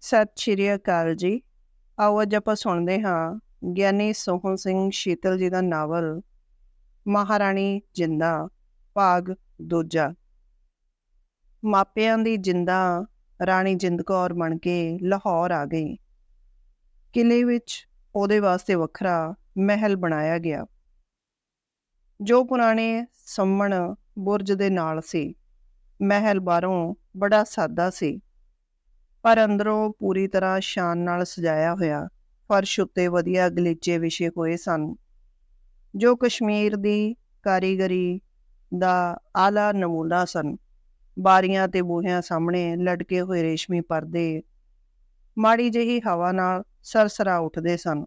ਸਤਿ ਸ਼੍ਰੀ ਅਕਾਲ ਜੀ। ਆਓ ਅੱਜ ਆਪਾਂ ਸੁਣਦੇ ਹਾਂ ਗਿਆਨੀ ਸੋਹਣ ਸਿੰਘ ਸ਼ੀਤਲ ਜੀ ਦਾ ਨਾਵਲ, ਮਹਾਰਾਣੀ ਜਿੰਦਾ, ਭਾਗ ਦੂਜਾ। ਮਾਪਿਆਂ ਦੀ ਜਿੰਦਾ ਰਾਣੀ ਜਿੰਦ ਕੌਰ ਬਣ ਕੇ ਲਾਹੌਰ ਆ ਗਈ। ਕਿਲੇ ਵਿੱਚ ਉਹਦੇ ਵਾਸਤੇ ਵੱਖਰਾ ਮਹਿਲ ਬਣਾਇਆ ਗਿਆ। ਜੋ ਪੁਰਾਣੇ ਸੰਮਣ ਬੁਰਜ ਦੇ ਨਾਲ ਸੀ। ਮਹਿਲ ਬਾਹਰੋਂ ਬੜਾ ਸਾਦਾ ਸੀ। ਪਰ ਅੰਦਰੋਂ ਪੂਰੀ ਤਰ੍ਹਾਂ ਸ਼ਾਨ ਨਾਲ ਸਜਾਇਆ ਹੋਇਆ ਫਰਸ਼ ਉੱਤੇ ਵਧੀਆ ਗਲੀਚੇ ਵਿਛੇ ਹੋਏ ਸਨ, ਜੋ ਕਸ਼ਮੀਰ ਦੀ ਕਾਰੀਗਰੀ ਦਾ ਆਲਾ ਨਮੂਨਾ ਸਨ। ਬਾਰੀਆਂ ਤੇ ਬੂਹਿਆਂ ਸਾਹਮਣੇ ਲਟਕੇ ਹੋਏ ਰੇਸ਼ਮੀ ਪਰਦੇ ਮਾੜੀ ਜਿਹੀ ਹਵਾ ਨਾਲ ਸਰਸਰਾ ਉੱਠਦੇ ਸਨ।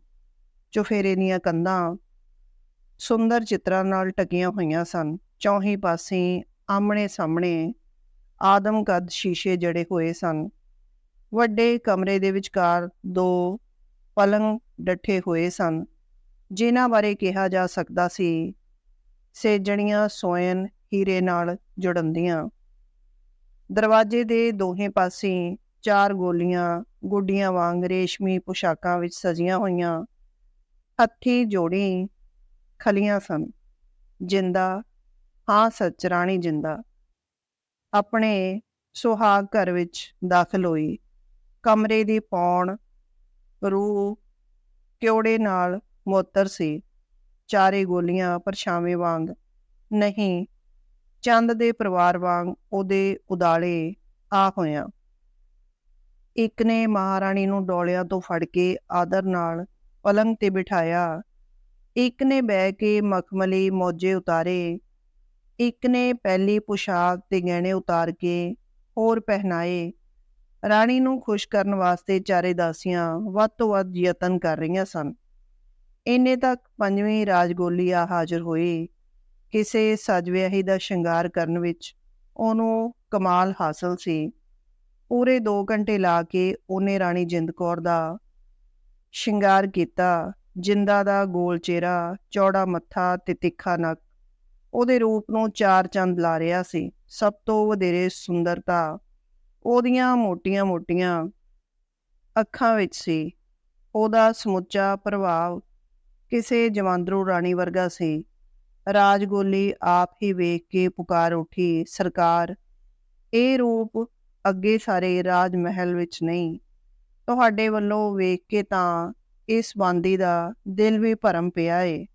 ਚੁਫੇਰੇ ਦੀਆਂ ਕੰਧਾਂ ਸੁੰਦਰ ਚਿੱਤਰਾਂ ਨਾਲ ਟਕੀਆਂ ਹੋਈਆਂ ਸਨ। ਚੌਹੀਂ ਪਾਸੇ ਆਮਣੇ ਸਾਹਮਣੇ ਆਦਮਕਦ ਸ਼ੀਸ਼ੇ ਜੜੇ ਹੋਏ ਸਨ। ਵੱਡੇ ਕਮਰੇ ਦੇ ਵਿਚਕਾਰ ਦੋ ਪਲੰਗ ਡੱਠੇ ਹੋਏ ਸਨ, ਜਿਨ੍ਹਾਂ ਬਾਰੇ ਕਿਹਾ ਜਾ ਸਕਦਾ ਸੀ, ਸੇਜਣੀਆਂ ਸੋਇਨ ਹੀਰੇ ਨਾਲ ਜੁੜੰਦੀਆਂ ਦਰਵਾਜ਼ੇ ਦੇ ਦੋਹੇ ਪਾਸੇ ਚਾਰ ਗੋਲੀਆਂ, ਗੁੱਡੀਆਂ ਵਾਂਗ ਰੇਸ਼ਮੀ ਪੁਸ਼ਾਕਾਂ ਵਿੱਚ ਸਜੀਆਂ ਹੋਈਆਂ ਹੱਥੀ ਜੋੜੀ ਖਲੀਆਂ ਸਨ, ਜਿੰਦਾ, ਹਾਂ ਸੱਚ ਰਾਣੀ ਜਿੰਦਾ, ਆਪਣੇ ਸੁਹਾਗ ਘਰ ਵਿੱਚ ਦਾਖਲ ਹੋਈ। ਕਮਰੇ ਦੀ ਪੌਣ, ਰੂਹ, ਕਿਉੜੇ ਨਾਲ ਮੋਤਰ ਸੀ। ਚਾਰੇ ਗੋਲੀਆਂ ਪਰਛਾਵੇਂ ਵਾਂਗ, ਨਹੀਂ, ਚੰਦ ਦੇ ਪਰਿਵਾਰ ਵਾਂਗ ਉਹਦੇ ਉਦਾਲੇ ਆ ਹੋਇਆ। ਇੱਕ ਨੇ ਮਹਾਰਾਣੀ ਨੂੰ ਡੋਲਿਆਂ ਤੋਂ ਫੜ ਕੇ ਆਦਰ ਨਾਲ ਪਲੰਗ ਤੇ ਬਿਠਾਇਆ। ਇੱਕ ਨੇ ਬਹਿ ਕੇ ਮਖਮਲੀ ਮੋਜੇ ਉਤਾਰੇ। ਇੱਕ ਨੇ ਪਹਿਲੀ ਪੁਸ਼ਾਕ ਤੇ ਗਹਿਣੇ ਉਤਾਰ ਕੇ ਹੋਰ ਪਹਿਨਾਏ। ਰਾਣੀ ਨੂੰ ਖੁਸ਼ ਕਰਨ ਵਾਸਤੇ ਚਾਰੇ ਦਾਸੀਆਂ ਵੱਧ ਤੋਂ ਵੱਧ ਯਤਨ ਕਰ ਰਹੀਆਂ ਸਨ। ਇੰਨੇ ਤੱਕ ਪੰਜਵੇਂ ਰਾਜਗੋਲੀ ਆ ਹਾਜ਼ਰ ਹੋਏ ਕਿਸੇ ਸਜਵਿਆਹੀ ਦਾ ਸ਼ਿੰਗਾਰ ਕਰਨ ਵਿੱਚ ਉਹਨੂੰ ਕਮਾਲ ਹਾਸਲ ਸੀ। ਪੂਰੇ 2 ਘੰਟੇ ਲਾ ਕੇ ਉਹਨੇ ਰਾਣੀ ਜਿੰਦ ਕੌਰ ਦਾ ਸ਼ਿੰਗਾਰ ਕੀਤਾ। ਜਿੰਦਾ ਦਾ ਗੋਲ ਚਿਹਰਾ, ਚੌੜਾ ਮੱਥਾ ਤੇ ਤਿੱਖਾ ਨੱਕ ਉਹਦੇ ਰੂਪ ਨੂੰ ਚਾਰ ਚੰਦ ਲਾ ਰਿਹਾ ਸੀ। ਸਭ ਤੋਂ ਵਧੇਰੇ ਸੁੰਦਰਤਾ ਉਹਦੀਆਂ ਮੋਟੀਆਂ-ਮੋਟੀਆਂ ਅੱਖਾਂ ਵਿੱਚ ਸੀ। ਉਹਦਾ ਸਮੁੱਚਾ ਪ੍ਰਭਾਵ ਕਿਸੇ ਜਵਾਂਦਰੂ ਰਾਣੀ ਵਰਗਾ ਸੀ। ਰਾਜਗੋਲੀ ਆਪ ਹੀ ਵੇਖ ਕੇ ਪੁਕਾਰ ਉੱਠੀ, ਸਰਕਾਰ, ਇਹ ਰੂਪ ਅੱਗੇ ਸਾਰੇ ਰਾਜ ਮਹਿਲ ਵਿੱਚ ਨਹੀਂ। ਤੁਹਾਡੇ ਵੱਲੋਂ ਵੇਖ ਕੇ ਤਾਂ ਇਸ ਬੰਦੀ ਦਾ ਦਿਲ ਵੀ ਭਰਮ ਪਿਆ ਏ।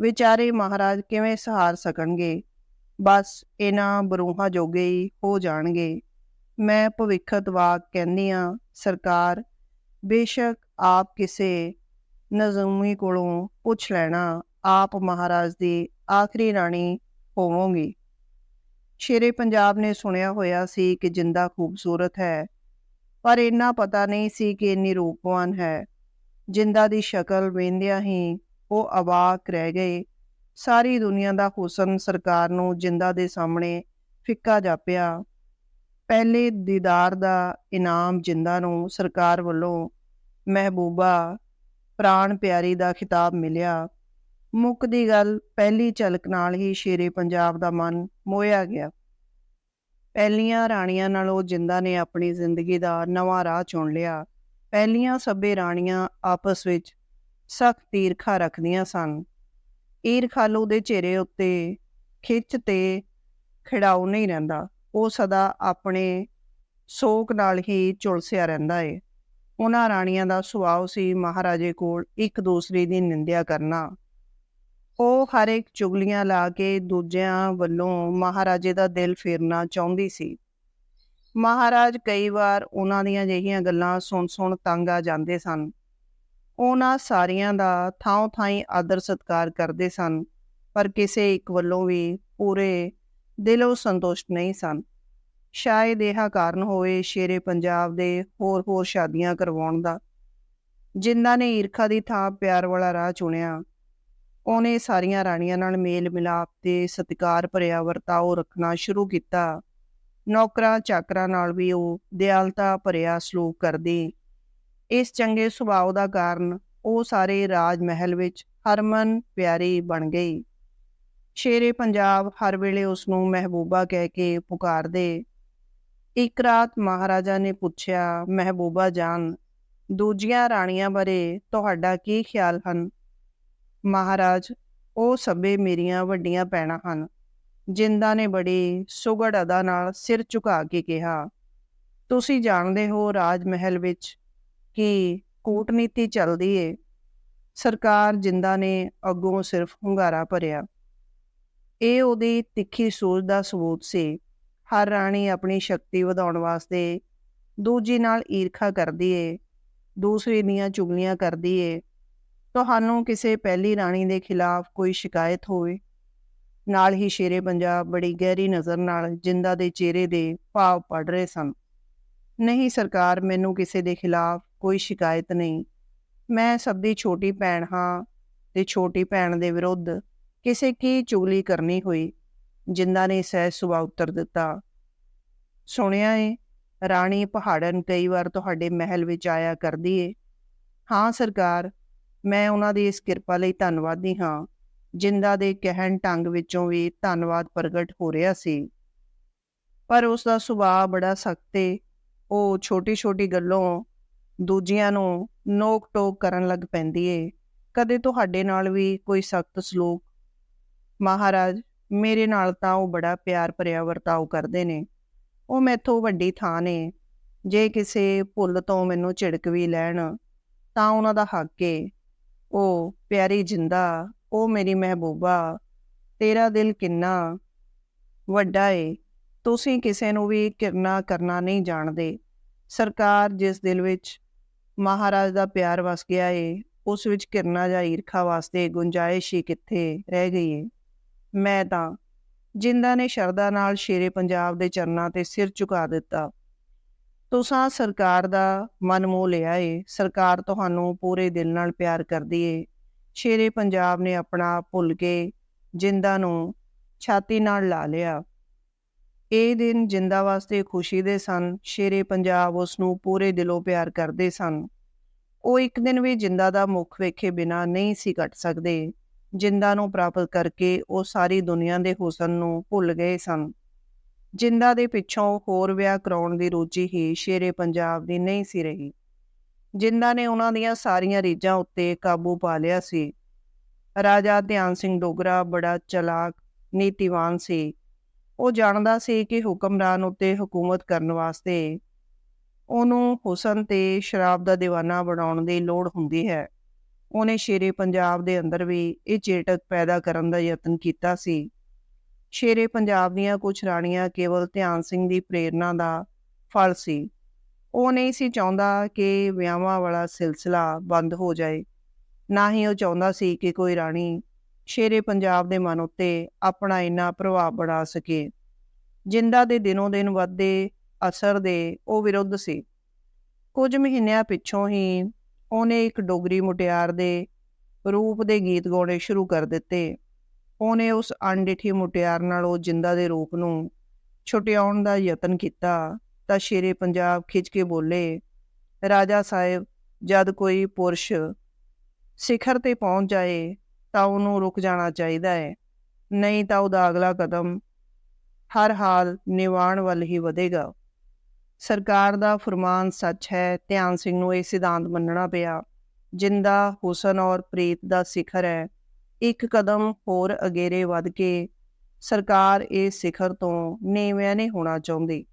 ਵਿਚਾਰੇ ਮਹਾਰਾਜ ਕਿਵੇਂ ਸਹਾਰ ਸਕਣਗੇ? ਬਸ ਇਹਨਾਂ ਬਰੂਹਾਂ ਜੋਗੇ ਹੀ ਹੋ ਜਾਣਗੇ। ਮੈਂ ਭਵਿੱਖਤ ਵਾਕ ਕਹਿੰਦੀ ਆ ਸਰਕਾਰ, ਬੇਸ਼ੱਕ ਆਪ ਕਿਸੇ ਨਜ਼ਮੀ ਕੋਲੋਂ ਪੁੱਛ ਲੈਣਾ, ਆਪ ਮਹਾਰਾਜ ਦੀ ਆਖਰੀ ਰਾਣੀ ਹੋਵੋਗੀ। ਸ਼ੇਰੇ ਪੰਜਾਬ ਨੇ ਸੁਣਿਆ ਹੋਇਆ ਸੀ ਕਿ ਜਿੰਦਾ ਖੂਬਸੂਰਤ ਹੈ, ਪਰ ਇੰਨਾ ਪਤਾ ਨਹੀਂ ਸੀ ਕਿ ਇੰਨੀ ਰੂਪਵਾਨ ਹੈ। ਜਿੰਦਾ ਦੀ ਸ਼ਕਲ ਵੇਂਦਿਆਂ ਹੀ ਉਹ ਅਵਾਕ ਰਹਿ ਗਏ। ਸਾਰੀ ਦੁਨੀਆ ਦਾ ਹੁਸਨ ਸਰਕਾਰ ਨੂੰ ਜਿੰਦਾ ਦੇ ਸਾਹਮਣੇ ਫਿੱਕਾ ਜਾਪਿਆ। ਪਹਿਲੇ ਦੀਦਾਰ ਦਾ ਇਨਾਮ ਜਿੰਦਾ ਨੂੰ ਸਰਕਾਰ ਵੱਲੋਂ ਮਹਿਬੂਬਾ ਪ੍ਰਾਣ ਪਿਆਰੀ ਦਾ ਖਿਤਾਬ ਮਿਲਿਆ। ਮੁੱਕ ਦੀ ਗੱਲ ਪਹਿਲੀ ਝਲਕ ਨਾਲ ਹੀ ਸ਼ੇਰੇ ਪੰਜਾਬ ਦਾ ਮਨ ਮੋਇਆ ਗਿਆ। ਪਹਿਲੀਆਂ ਰਾਣੀਆਂ ਨਾਲੋਂ ਜਿੰਦਾ ਨੇ ਆਪਣੀ ਜ਼ਿੰਦਗੀ ਦਾ ਨਵਾਂ ਰਾਹ ਚੁਣ ਲਿਆ। ਪਹਿਲੀਆਂ ਸਭੇ ਰਾਣੀਆਂ ਆਪਸ ਵਿੱਚ ਸਖਤ ਤੀਰਖਾ ਰੱਖਦੀਆਂ ਸਨ। ਈਰਖਾਲੂ ਦੇ ਚਿਹਰੇ ਉੱਤੇ ਖਿੱਚ ਤੇ ਖਿੜਾਉ ਨਹੀਂ ਰਹਿੰਦਾ। ਉਹ ਸਦਾ ਆਪਣੇ ਸੋਕ ਨਾਲ ਹੀ ਝੁਲਸਿਆ ਰਹਿੰਦਾ ਏ। ਉਹਨਾਂ ਰਾਣੀਆਂ ਦਾ ਸੁਭਾਅ ਸੀ ਮਹਾਰਾਜੇ ਕੋਲ ਇੱਕ ਦੂਸਰੇ ਦੀ ਨਿੰਦਿਆ ਕਰਨਾ। ਉਹ ਹਰ ਇੱਕ ਚੁਗਲੀਆਂ ਲਾ ਕੇ ਦੂਜਿਆਂ ਵੱਲੋਂ ਮਹਾਰਾਜੇ ਦਾ ਦਿਲ ਫੇਰਨਾ ਚਾਹੁੰਦੀ ਸੀ। ਮਹਾਰਾਜ ਕਈ ਵਾਰ ਉਹਨਾਂ ਦੀਆਂ ਅਜਿਹੀਆਂ ਗੱਲਾਂ ਸੁਣ-ਸੁਣ ਤੰਗ ਆ ਜਾਂਦੇ ਸਨ। ਉਹਨਾਂ ਸਾਰੀਆਂ ਦਾ ਥਾਂ-ਥਾਂ ਆਦਰ ਸਤਕਾਰ ਕਰਦੇ ਸਨ, ਪਰ ਕਿਸੇ ਇੱਕ ਵੱਲੋਂ ਵੀ ਪੂਰੇ ਦਿਲੋਂ ਸੰਤੁਸ਼ਟ ਨਹੀਂ ਸਨ। ਸ਼ਾਇਦ ਇਹ ਕਾਰਨ ਹੋਵੇ ਸ਼ੇਰੇ ਪੰਜਾਬ ਦੇ ਹੋਰ-ਹੋਰ ਸ਼ਾਦੀਆਂ ਕਰਵਾਉਣ ਦਾ। ਜਿਨ੍ਹਾਂ ਨੇ ਈਰਖਾ ਦੀ ਥਾਂ ਪਿਆਰ ਵਾਲਾ ਰਾਹ ਚੁਣਿਆ, ਉਹਨੇ ਸਾਰੀਆਂ ਰਾਣੀਆਂ ਨਾਲ ਮੇਲ ਮਿਲਾਪ ਤੇ ਸਤਿਕਾਰ ਭਰਿਆ ਵਰਤਾਓ ਰੱਖਣਾ ਸ਼ੁਰੂ ਕੀਤਾ। ਨੌਕਰਾਂ ਚਾਕਰਾਂ ਨਾਲ ਵੀ ਉਹ ਦਿਆਲਤਾ ਭਰਿਆ ਸਲੂਕ ਕਰਦੀ। ਇਸ ਚੰਗੇ ਸੁਭਾਅ ਦਾ ਕਾਰਨ ਉਹ ਸਾਰੇ ਰਾਜ ਮਹਿਲ ਵਿੱਚ ਹਰਮਨ ਪਿਆਰੀ ਬਣ ਗਈ। ਸ਼ੇਰੇ ਪੰਜਾਬ ਹਰ ਵੇਲੇ ਉਸ ਨੂੰ ਮਹਿਬੂਬਾ ਕਹਿ ਕੇ ਪੁਕਾਰਦੇ। ਇੱਕ ਰਾਤ ਮਹਾਰਾਜਾ ਨੇ ਪੁੱਛਿਆ, ਮਹਿਬੂਬਾ ਜਾਨ, ਦੂਜੀਆਂ ਰਾਣੀਆਂ ਬਾਰੇ ਤੁਹਾਡਾ ਕੀ ਖਿਆਲ ਹਨ? ਮਹਾਰਾਜ, ਉਹ ਸਭੇ ਮੇਰੀਆਂ ਵੱਡੀਆਂ ਭੈਣਾਂ ਹਨ ਜਿੰਦਾ ਨੇ ਬੜੀ ਸੁਗੜ ਅਦਾ ਨਾਲ ਸਿਰ ਝੁਕਾ ਕੇ ਕਿਹਾ, ਤੁਸੀਂ ਜਾਣਦੇ ਹੋ ਰਾਜ ਮਹਿਲ ਵਿੱਚ ਕਿ ਕੂਟਨੀਤੀ ਚੱਲਦੀ ਏ? ਸਰਕਾਰ ਜਿੰਦਾ ਨੇ ਅੱਗੋਂ ਸਿਰਫ ਹੁੰਗਾਰਾ ਭਰਿਆ। ਇਹ ਉਹਦੀ ਤਿੱਖੀ ਸੋਚ ਦਾ ਸਬੂਤ ਸੀ। ਹਰ ਰਾਣੀ ਆਪਣੀ ਸ਼ਕਤੀ ਵਧਾਉਣ ਵਾਸਤੇ ਦੂਜੀ ਨਾਲ ਈਰਖਾ ਕਰਦੀ ਏ, ਦੂਸਰੀ ਦੀਆਂ ਚੁਗਲੀਆਂ ਕਰਦੀ ਏ। ਤੁਹਾਨੂੰ ਕਿਸੇ ਪਹਿਲੀ ਰਾਣੀ ਦੇ ਖਿਲਾਫ ਕੋਈ ਸ਼ਿਕਾਇਤ ਹੋਵੇ? ਨਾਲ ਹੀ ਸ਼ੇਰੇ ਪੰਜਾਬ ਬੜੀ ਗਹਿਰੀ ਨਜ਼ਰ ਨਾਲ ਜਿੰਦਾ ਦੇ ਚਿਹਰੇ ਦੇ ਭਾਵ ਪੜ ਰਹੇ ਸਨ। ਨਹੀਂ ਸਰਕਾਰ, ਮੈਨੂੰ ਕਿਸੇ ਦੇ ਖਿਲਾਫ ਕੋਈ ਸ਼ਿਕਾਇਤ ਨਹੀਂ। ਮੈਂ ਸਭ ਦੀ ਛੋਟੀ ਭੈਣ ਹਾਂ ਤੇ ਛੋਟੀ ਭੈਣ ਦੇ ਵਿਰੁੱਧ ਕਿਸੇ ਕੀ ਚੁਗਲੀ ਕਰਨੀ ਹੋਈ ਜਿੰਦਾ ਨੇ ਸਹਿ ਸੁਭਾਅ ਉੱਤਰ ਦਿੱਤਾ। ਸੁਣਿਆ ਏ, ਰਾਣੀ ਪਹਾੜਨ ਕਈ ਵਾਰ ਤੁਹਾਡੇ ਮਹਿਲ ਵਿੱਚ ਆਇਆ ਕਰਦੀ ਏ। ਹਾਂ ਸਰਕਾਰ, ਮੈਂ ਉਹਨਾਂ ਦੀ ਇਸ ਕਿਰਪਾ ਲਈ ਧੰਨਵਾਦੀ ਹਾਂ ਜਿੰਦਾ ਦੇ ਕਹਿਣ ਢੰਗ ਵਿੱਚੋਂ ਵੀ ਧੰਨਵਾਦ ਪ੍ਰਗਟ ਹੋ ਰਿਹਾ ਸੀ। ਪਰ ਉਸ ਦਾ ਸੁਭਾਅ ਬੜਾ ਸਖਤ ਏ। ਉਹ ਛੋਟੀ-ਛੋਟੀ ਗੱਲੋਂ ਦੂਜਿਆਂ ਨੂੰ ਨੋਕ-ਟੋਕ ਕਰਨ ਲੱਗ ਪੈਂਦੀ ਏ। ਕਦੇ ਤੁਹਾਡੇ ਨਾਲ ਵੀ ਕੋਈ ਸਖਤ ਸਲੂਕ ਮਹਾਰਾਜ, ਮੇਰੇ ਨਾਲ ਤਾਂ ਉਹ ਬੜਾ ਪਿਆਰ ਭਰਿਆ ਵਰਤਾਓ ਕਰਦੇ ਨੇ। ਉਹ ਮੈਥੋਂ ਵੱਡੀ ਥਾਂ ਨੇ। ਜੇ ਕਿਸੇ ਭੁੱਲ ਤੋਂ ਮੈਨੂੰ ਝਿੜਕ ਵੀ ਲੈਣ, ਤਾਂ ਉਹਨਾਂ ਦਾ ਹੱਕ ਏ। ਉਹ ਪਿਆਰੀ ਜਿੰਦਾ, ਉਹ ਮੇਰੀ ਮਹਿਬੂਬਾ, ਤੇਰਾ ਦਿਲ ਕਿੰਨਾ ਵੱਡਾ ਏ। ਤੁਸੀਂ ਕਿਸੇ ਨੂੰ ਵੀ ਕਿਰਨਾ ਕਰਨਾ ਨਹੀਂ ਜਾਣਦੇ। ਸਰਕਾਰ ਜਿਸ ਦਿਲ ਵਿੱਚ ਮਹਾਰਾਜ ਦਾ ਪਿਆਰ ਵਸ ਗਿਆ ਏ, ਉਸ ਵਿੱਚ ਕਿਰਨਾ ਜਾਂ ਈਰਖਾ ਵਾਸਤੇ ਗੁੰਜਾਇਸ਼ ਹੀ ਕਿੱਥੇ ਰਹਿ ਗਈ ਏ। ਮੈਂ ਤਾਂ, ਜਿੰਦਾ ਨੇ ਸ਼ਰਦਾ ਨਾਲ ਸ਼ੇਰੇ ਪੰਜਾਬ ਦੇ ਚਰਨਾਂ ਤੇ ਸਿਰ ਝੁਕਾ ਦਿੱਤਾ। ਤੁਸੀਂ ਸਰਕਾਰ ਦਾ ਮਨ ਮੋਹ ਲਿਆ ਏ। ਸਰਕਾਰ ਤੁਹਾਨੂੰ ਪੂਰੇ ਦਿਲ ਨਾਲ ਪਿਆਰ ਕਰਦੀ ਏ। ਸ਼ੇਰੇ ਪੰਜਾਬ ਨੇ ਆਪਣਾ ਭੁੱਲ ਕੇ ਜਿੰਦਾ ਨੂੰ ਛਾਤੀ ਨਾਲ ਲਾ ਲਿਆ। ਇਹ ਦਿਨ ਜਿੰਦਾ ਵਾਸਤੇ ਖੁਸ਼ੀ ਦੇ ਸਨ। ਸ਼ੇਰੇ ਪੰਜਾਬ ਉਸ ਨੂੰ ਪੂਰੇ ਦਿਲੋਂ ਪਿਆਰ ਕਰਦੇ ਸਨ। ਉਹ ਇੱਕ ਦਿਨ ਵੀ ਜਿੰਦਾ ਦਾ ਮੁਖ ਵੇਖੇ ਬਿਨਾ ਨਹੀਂ ਸੀ ਕੱਟ ਸਕਦੇ। ਜਿੰਦਾ ਨੂੰ ਪ੍ਰਾਪਤ ਕਰਕੇ ਉਹ ਸਾਰੀ ਦੁਨੀਆ ਦੇ ਹੁਸਨ ਨੂੰ ਭੁੱਲ ਗਏ ਸਨ। ਜਿੰਦਾ ਦੇ ਪਿੱਛੋਂ ਹੋਰ ਵਿਆਹ ਕਰਾਉਣ ਦੀ ਰੁਚੀ ਹੀ ਸ਼ੇਰੇ ਪੰਜਾਬ ਦੀ ਨਹੀਂ ਸੀ ਰਹੀ। ਜਿੰਦਾ ਨੇ ਉਹਨਾਂ ਦੀਆਂ ਸਾਰੀਆਂ ਰੀਝਾਂ ਉੱਤੇ ਕਾਬੂ ਪਾ ਲਿਆ ਸੀ। ਰਾਜਾ ਧਿਆਨ ਸਿੰਘ ਡੋਗਰਾ ਬੜਾ ਚਲਾਕ, ਨੀਤੀਵਾਨ ਸੀ। ਉਹ ਜਾਣਦਾ ਸੀ ਕਿ ਹੁਕਮਰਾਨ ਉੱਤੇ ਹਕੂਮਤ ਕਰਨ ਵਾਸਤੇ ਉਹਨੂੰ ਹੁਸਨ ਤੇ ਸ਼ਰਾਬ ਦਾ دیਵਾਨਾ ਬਣਾਉਣ ਦੀ ਲੋੜ ਹੁੰਦੀ ਹੈ। ਉਹਨੇ ਸ਼ੇਰੇ ਪੰਜਾਬ ਦੇ ਅੰਦਰ ਵੀ ਇਹ ਚੇਟਕ ਪੈਦਾ ਕਰਨ ਦਾ ਯਤਨ ਕੀਤਾ ਸੀ। ਸ਼ੇਰੇ ਪੰਜਾਬ ਦੀਆਂ ਕੁਝ ਰਾਣੀਆਂ ਕੇਵਲ ਧਿਆਨ ਸਿੰਘ ਦੀ ਪ੍ਰੇਰਣਾ ਦਾ ਫਲ ਸੀ। ਉਹ ਨਹੀਂ ਸੀ ਚਾਹੁੰਦਾ ਕਿ ਵਿਆਹਾਂ ਵਾਲਾ ਸਿਲਸਿਲਾ ਬੰਦ ਹੋ ਜਾਏ। ਨਾ ਹੀ ਉਹ ਚਾਹੁੰਦਾ ਸੀ ਕਿ ਕੋਈ ਰਾਣੀ ਸ਼ੇਰੇ ਪੰਜਾਬ ਦੇ ਮਨ ਉੱਤੇ ਆਪਣਾ ਇੰਨਾ ਪ੍ਰਭਾਵ ਬਣਾ ਸਕੇ। ਜਿੰਦਾ ਦੇ ਦਿਨੋਂ ਦਿਨ ਵੱਧਦੇ ਅਸਰ ਦੇ ਉਹ ਵਿਰੁੱਧ ਸੀ। ਕੁਝ ਮਹੀਨਿਆਂ ਪਿੱਛੋਂ ਹੀ ਉਹਨੇ ਇੱਕ ਡੋਗਰੀ ਮੁਟਿਆਰ ਦੇ ਰੂਪ ਦੇ ਗੀਤ ਗਾਉਣੇ ਸ਼ੁਰੂ ਕਰ ਦਿੱਤੇ। ਉਹਨੇ ਉਸ ਅਣਡਿਠੀ ਮੁਟਿਆਰ ਨਾਲ ਉਹ ਜਿੰਦਾ ਦੇ ਰੂਪ ਨੂੰ ਛੁਟਿਆਉਣ ਦਾ ਯਤਨ ਕੀਤਾ ਤਾਂ ਸ਼ੇਰੇ ਪੰਜਾਬ ਖਿੱਚ ਕੇ ਬੋਲੇ, ਰਾਜਾ ਸਾਹਿਬ, ਜਦ ਕੋਈ ਪੁਰਸ਼ ਸਿਖਰ ਤੇ ਪਹੁੰਚ ਜਾਏ ਤਾਂ ਉਹਨੂੰ ਰੁਕ ਜਾਣਾ ਚਾਹੀਦਾ ਹੈ, ਨਹੀਂ ਤਾਂ ਉਹਦਾ ਅਗਲਾ ਕਦਮ ਹਰ ਹਾਲ ਨਿਵਾਣ ਵੱਲ ਹੀ ਵਧੇਗਾ। ਸਰਕਾਰ ਦਾ ਫਰਮਾਨ ਸੱਚ ਹੈ, ਧਿਆਨ ਸਿੰਘ ਨੂੰ ਇਹ ਸਿਧਾਂਤ ਮੰਨਣਾ ਪਿਆ, ਜਿੰਦਾ ਹੁਸਨ ਔਰ ਪ੍ਰੀਤ ਦਾ ਸਿਖਰ ਹੈ, ਇੱਕ ਕਦਮ ਹੋਰ ਅਗੇਰੇ ਵੱਧ ਕੇ, ਸਰਕਾਰ ਇਹ ਸਿਖਰ ਤੋਂ ਨੀਵਿਆਂ ਨਹੀਂ ਹੋਣਾ ਚਾਹੁੰਦੀ।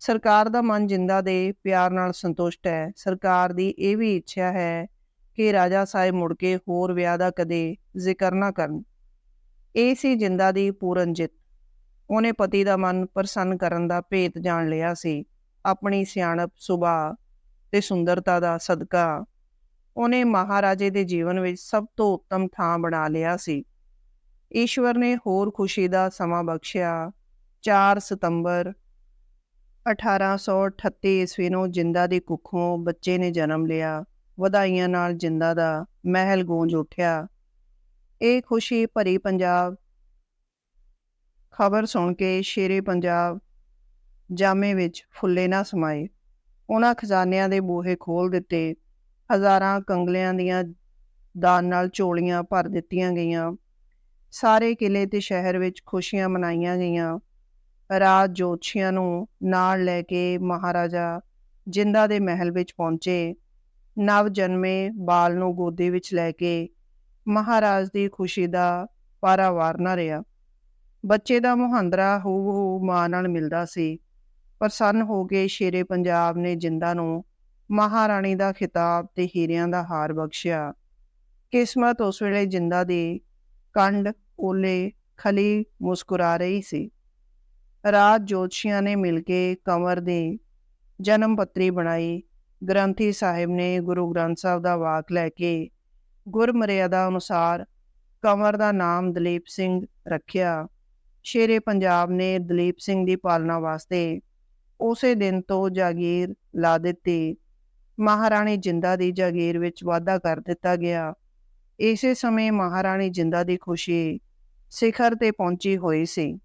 ਸਰਕਾਰ ਦਾ ਮਨ ਜਿੰਦਾ ਦੇ ਪਿਆਰ ਨਾਲ ਸੰਤੁਸ਼ਟ ਹੈ, ਸਰਕਾਰ ਦੀ ਇਹ ਵੀ ਇੱਛਾ ਹੈ ਕਿ ਰਾਜਾ ਸਾਹਿਬ ਮੁੜ ਕੇ ਹੋਰ ਵਿਆਹ ਦਾ ਕਦੇ ਜ਼ਿਕਰ ਨਾ ਕਰਨ। ਇਹ ਸੀ ਜਿੰਦਾ ਦੀ ਪੂਰਨ ਜਿੱਤ। ਉਹਨੇ ਪਤੀ ਦਾ ਮਨ ਪ੍ਰਸੰਨ ਕਰਨ ਦਾ ਭੇਤ ਜਾਣ ਲਿਆ ਸੀ। ਆਪਣੀ ਸਿਆਣਪ, ਸੁਭਾਅ ਤੇ ਸੁੰਦਰਤਾ ਦਾ ਸਦਕਾ ਉਹਨੇ ਮਹਾਰਾਜੇ ਦੇ ਜੀਵਨ ਵਿੱਚ ਸਭ ਤੋਂ ਉੱਤਮ ਥਾਂ ਬਣਾ ਲਿਆ ਸੀ। ਈਸ਼ਵਰ ਨੇ ਹੋਰ ਖੁਸ਼ੀ ਦਾ ਸਮਾਂ ਬਖਸ਼ਿਆ। 4 ਸਤੰਬਰ 1838 ਈਸਵੀ ਨੂੰ ਜਿੰਦਾ ਦੀ ਕੁੱਖੋਂ ਬੱਚੇ ਨੇ ਜਨਮ ਲਿਆ। ਵਧਾਈਆਂ ਨਾਲ ਜਿੰਦਾ ਦਾ ਮਹਿਲ ਗੂੰਜ ਉੱਠਿਆ। ਇਹ ਖੁਸ਼ੀ ਭਰੀ ਪੰਜਾਬ ਖਬਰ ਸੁਣ ਕੇ ਸ਼ੇਰੇ ਪੰਜਾਬ ਜਾਮੇ ਵਿੱਚ ਫੁੱਲੇ ਨਾ ਸਮਾਏ। ਉਹਨਾਂ ਖਜ਼ਾਨਿਆਂ ਦੇ ਬੂਹੇ ਖੋਲ ਦਿੱਤੇ। ਹਜ਼ਾਰਾਂ ਕੰਗਲਿਆਂ ਦੀਆਂ ਦਾਨ ਨਾਲ ਝੋਲੀਆਂ ਭਰ ਦਿੱਤੀਆਂ ਗਈਆਂ। ਸਾਰੇ ਕਿਲੇ ਤੇ ਸ਼ਹਿਰ ਵਿੱਚ ਖੁਸ਼ੀਆਂ ਮਨਾਈਆਂ ਗਈਆਂ। ਰਾਜ ਜੋਤਸ਼ੀਆਂ ਨੂੰ ਨਾਲ ਲੈ ਕੇ ਮਹਾਰਾਜਾ ਜਿੰਦਾ ਦੇ ਮਹਿਲ ਵਿੱਚ ਪਹੁੰਚੇ। ਨਵ ਜਨਮੇ ਬਾਲ ਨੂੰ ਗੋਦੀ ਵਿੱਚ ਲੈ ਕੇ ਮਹਾਰਾਜ ਦੀ ਖੁਸ਼ੀ ਦਾ ਪਾਰਾਵਾਰ ਨਾ ਰਿਹਾ। ਬੱਚੇ ਦਾ ਮੁਹੰਦਰਾ ਹੋ ਮਾਂ ਨਾਲ ਮਿਲਦਾ ਸੀ। ਪ੍ਰਸੰਨ ਹੋ ਕੇ ਸ਼ੇਰੇ ਪੰਜਾਬ ਨੇ ਜਿੰਦਾ ਨੂੰ ਮਹਾਰਾਣੀ ਦਾ ਖਿਤਾਬ ਤੇ ਹੀਰਿਆਂ ਦਾ ਹਾਰ ਬਖਸ਼ਿਆ। ਕਿਸਮਤ ਉਸ ਵੇਲੇ ਜਿੰਦਾ ਦੀ ਕੰਡ, ਓਲੇ, ਖਲੀ ਮੁਸਕਰਾ ਰਹੀ ਸੀ। ਰਾਜ ਜੋਤਸ਼ੀਆਂ ਨੇ ਮਿਲ ਕੇ ਕੰਵਰ ਦੀ ਜਨਮ ਪੱਤਰੀ ਬਣਾਈ। ਗ੍ਰੰਥੀ ਸਾਹਿਬ ਨੇ ਗੁਰੂ ਗ੍ਰੰਥ ਸਾਹਿਬ ਦਾ ਵਾਕ ਲੈ ਕੇ ਗੁਰਮਰਿਆਦਾ ਅਨੁਸਾਰ ਕੰਵਰ ਦਾ ਨਾਮ ਦਲੀਪ ਸਿੰਘ ਰੱਖਿਆ। ਸ਼ੇਰੇ ਪੰਜਾਬ ਨੇ ਦਲੀਪ ਸਿੰਘ ਦੀ ਪਾਲਣਾ ਵਾਸਤੇ ਉਸੇ ਦਿਨ ਤੋਂ ਜਾਗੀਰ ਲਾ ਦਿੱਤੀ। ਮਹਾਰਾਣੀ ਜਿੰਦਾ ਦੀ ਜਾਗੀਰ ਵਿੱਚ ਵਾਧਾ ਕਰ ਦਿੱਤਾ ਗਿਆ। ਇਸੇ ਸਮੇਂ ਮਹਾਰਾਣੀ ਜਿੰਦਾ ਦੀ ਖੁਸ਼ੀ ਸਿਖਰ ਤੇ ਪਹੁੰਚੀ ਹੋਈ ਸੀ।